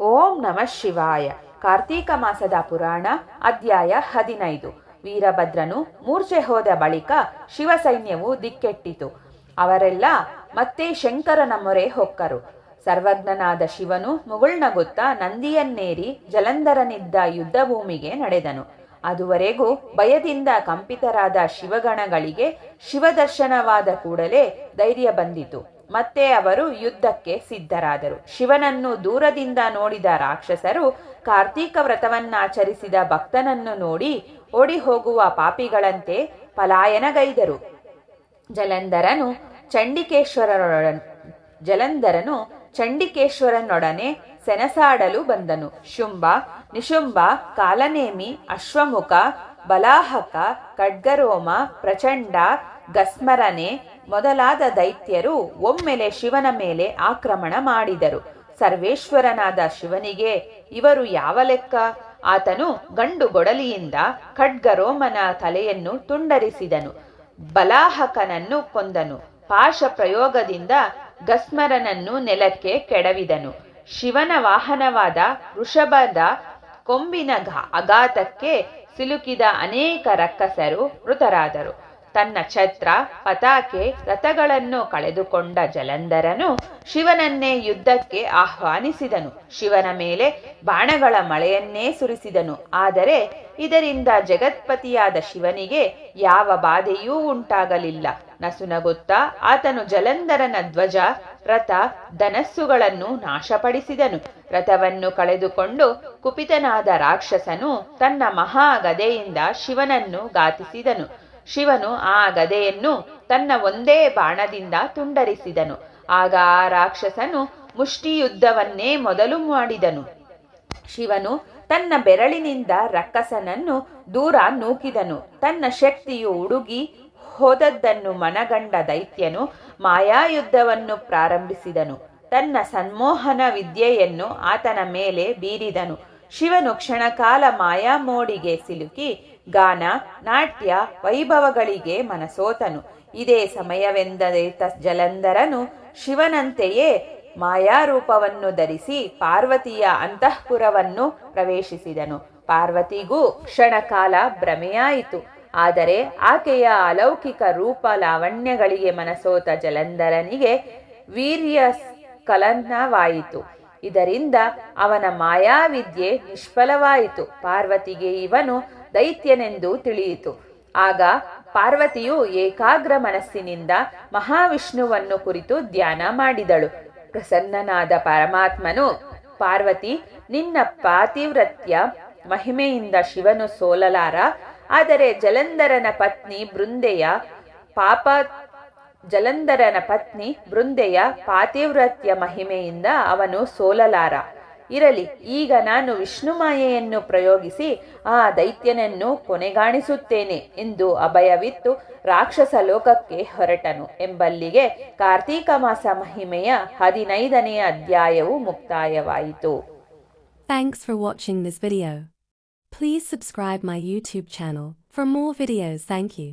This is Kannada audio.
ಓಂ ನಮಃ ಶಿವಾಯ. ಕಾರ್ತೀಕ ಮಾಸದ ಪುರಾಣ, ಅಧ್ಯಾಯ ಹದಿನೈದು. ವೀರಭದ್ರನು ಮೂರ್ಛೆ ಹೋದ ಬಳಿಕ ಶಿವಸೈನ್ಯವು ದಿಕ್ಕೆಟ್ಟಿತು. ಅವರೆಲ್ಲ ಮತ್ತೆ ಶಂಕರನ ಮೊರೆ ಹೊಕ್ಕರು. ಸರ್ವಜ್ಞನಾದ ಶಿವನು ಮುಗುಳ್ನಗುತ್ತಾ ನಂದಿಯನ್ನೇರಿ ಜಲಂಧರನಿದ್ದ ಯುದ್ಧಭೂಮಿಗೆ ನಡೆದನು. ಅದುವರೆಗೂ ಭಯದಿಂದ ಕಂಪಿತರಾದ ಶಿವಗಣಗಳಿಗೆ ಶಿವದರ್ಶನವಾದ ಕೂಡಲೇ ಧೈರ್ಯ ಬಂದಿತು. ಮತ್ತೆ ಅವರು ಯುದ್ಧಕ್ಕೆ ಸಿದ್ಧರಾದರು. ಶಿವನನ್ನು ದೂರದಿಂದ ನೋಡಿದ ರಾಕ್ಷಸರು ಕಾರ್ತೀಕ ವ್ರತವನ್ನಾಚರಿಸಿದ ಭಕ್ತನನ್ನು ನೋಡಿ ಓಡಿ ಹೋಗುವ ಪಾಪಿಗಳಂತೆ ಪಲಾಯನಗೈದರು. ಜಲಂಧರನು ಚಂಡಿಕೇಶ್ವರನೊಡ ಜಲಂಧರನು ಚಂಡಿಕೇಶ್ವರನೊಡನೆ ಸೆನಸಾಡಲು ಬಂದನು. ಶುಂಭ, ನಿಶುಂಭ, ಕಾಲನೇಮಿ, ಅಶ್ವಮುಖ ಬಲಾಹಕ, ಖಡ್ಗರೋಮ, ಪ್ರಚಂಡ, ಗಸ್ಮರನೆ ಮೊದಲಾದ ದೈತ್ಯರು ಒಮ್ಮೆಲೆ ಶಿವನ ಮೇಲೆ ಆಕ್ರಮಣ ಮಾಡಿದರು. ಸರ್ವೇಶ್ವರನಾದ ಶಿವನಿಗೆ, ಇವರು ಯಾವ ಲೆಕ್ಕ? ಆತನು ಗಂಡು ಗೊಡಲಿಯಿಂದ ಖಡ್ಗರೋಮನ ತಲೆಯನ್ನು ತುಂಡರಿಸಿದನು. ಬಲಾಹಕನನ್ನು ಕೊಂದನು. ಪಾಶ ಪ್ರಯೋಗದಿಂದ ಗಸ್ಮರನನ್ನು ನೆಲಕ್ಕೆ ಕೆಡವಿದನು. ಶಿವನ ವಾಹನವಾದ ವೃಷಭದ ಕೊಂಬಿನ ಅಗಾತಕ್ಕೆ ಸಿಲುಕಿದ ಅನೇಕ ರಕ್ಕಸರು ಮೃತರಾದರು. ತನ್ನ ಛತ್ರ, ಪತಾಕೆ, ರಥಗಳನ್ನು ಕಳೆದುಕೊಂಡ ಜಲಂಧರನು ಶಿವನನ್ನೇ ಯುದ್ಧಕ್ಕೆ ಆಹ್ವಾನಿಸಿದನು. ಶಿವನ ಮೇಲೆ ಬಾಣಗಳ ಮಳೆಯನ್ನೇ ಸುರಿಸಿದನು. ಆದರೆ ಇದರಿಂದ ಜಗತ್ಪತಿಯಾದ ಶಿವನಿಗೆ ಯಾವ ಬಾಧೆಯೂ ಉಂಟಾಗಲಿಲ್ಲ. ನಸುನಗುತ್ತಾ ಆತನು ಜಲಂಧರನ ಧ್ವಜ, ರಥ, ಧನಸ್ಸುಗಳನ್ನು ನಾಶಪಡಿಸಿದನು. ರಥವನ್ನು ಕಳೆದುಕೊಂಡು ಕುಪಿತನಾದ ರಾಕ್ಷಸನು ತನ್ನ ಮಹಾಗದೆಯಿಂದ ಶಿವನನ್ನು ಘಾತಿಸಿದನು. ಶಿವನು ಆ ಗದೆಯನ್ನು ತನ್ನ ಒಂದೇ ಬಾಣದಿಂದ ತುಂಡರಿಸಿದನು. ಆಗ ಆ ರಾಕ್ಷಸನು ಮುಷ್ಟಿಯುದ್ಧವನ್ನೇ ಮೊದಲು ಮಾಡಿದನು. ಶಿವನು ತನ್ನ ಬೆರಳಿನಿಂದ ರಕ್ಕಸನನ್ನು ದೂರ ನೂಕಿದನು. ತನ್ನ ಶಕ್ತಿಯು ಉಡುಗಿ ಹೋದದ್ದನ್ನು ಮನಗಂಡ ದೈತ್ಯನು ಮಾಯಾಯುದ್ಧವನ್ನು ಪ್ರಾರಂಭಿಸಿದನು. ತನ್ನ ಸನ್ಮೋಹನ ವಿದ್ಯೆಯನ್ನು ಆತನ ಮೇಲೆ ಬೀರಿದನು. ಶಿವನು ಕ್ಷಣಕಾಲ ಮಾಯಾಮೋಡಿಗೆ ಸಿಲುಕಿ ಗಾನ, ನಾಟ್ಯ, ವೈಭವಗಳಿಗೆ ಮನಸೋತನು. ಇದೇ ಸಮಯವೆಂದರೆ ತ ಜಲಂಧರನು ಶಿವನಂತೆಯೇ ಮಾಯಾರೂಪವನ್ನು ಧರಿಸಿ ಪಾರ್ವತಿಯ ಅಂತಃಪುರವನ್ನು ಪ್ರವೇಶಿಸಿದನು. ಪಾರ್ವತಿಗೂ ಕ್ಷಣಕಾಲ ಭ್ರಮೆಯಾಯಿತು. ಆದರೆ ಆಕೆಯ ಅಲೌಕಿಕ ರೂಪ ಲಾವಣ್ಯಗಳಿಗೆ ಮನಸೋತ ಜಲಂಧರನಿಗೆ ವೀರ್ಯ ಸ್ಖಲನವಾಯಿತು ಇದರಿಂದ ಅವನ ಮಾಯಾವಿದ್ಯೆ ನಿಷ್ಫಲವಾಯಿತು. ಪಾರ್ವತಿಗೆ ಇವನು ದೈತ್ಯನೆಂದು ತಿಳಿಯಿತು. ಆಗ ಪಾರ್ವತಿಯು ಏಕಾಗ್ರ ಮನಸ್ಸಿನಿಂದ ಮಹಾವಿಷ್ಣುವನ್ನು ಕುರಿತು ಧ್ಯಾನ ಮಾಡಿದಳು. ಪ್ರಸನ್ನನಾದ ಪರಮಾತ್ಮನು, ಪಾರ್ವತಿ, ನಿನ್ನ ಪಾತಿವ್ರತ್ಯ ಮಹಿಮೆಯಿಂದ ಶಿವನು ಸೋಲಲಾರ, ಆದರೆ ಜಲಂಧರನ ಪತ್ನಿ ಬೃಂದೆಯ ಪಾಪ ಜಲಂಧರನ ಪತ್ನಿ ಬೃಂದೆಯ ಪಾತಿವ್ರತ್ಯ ಮಹಿಮೆಯಿಂದ ಅವನು ಸೋಲಲಾರ. ಇರಲಿ, ಈಗ ನಾನು ವಿಷ್ಣುಮಾಯೆಯನ್ನು ಪ್ರಯೋಗಿಸಿ ಆ ದೈತ್ಯನನ್ನು ಕೊನೆಗಾಣಿಸುತ್ತೇನೆ ಎಂದು ಅಭಯವಿತ್ತು ರಾಕ್ಷಸ ಲೋಕಕ್ಕೆ ಹೊರಟನು. ಎಂಬಲ್ಲಿಗೆ ಕಾರ್ತೀಕ ಮಾಸ ಮಹಿಮೆಯ ಹದಿನೈದನೆಯ ಅಧ್ಯಾಯವು ಮುಕ್ತಾಯವಾಯಿತು. Thanks for watching this video please subscribe my YouTube channel for more videos thank you.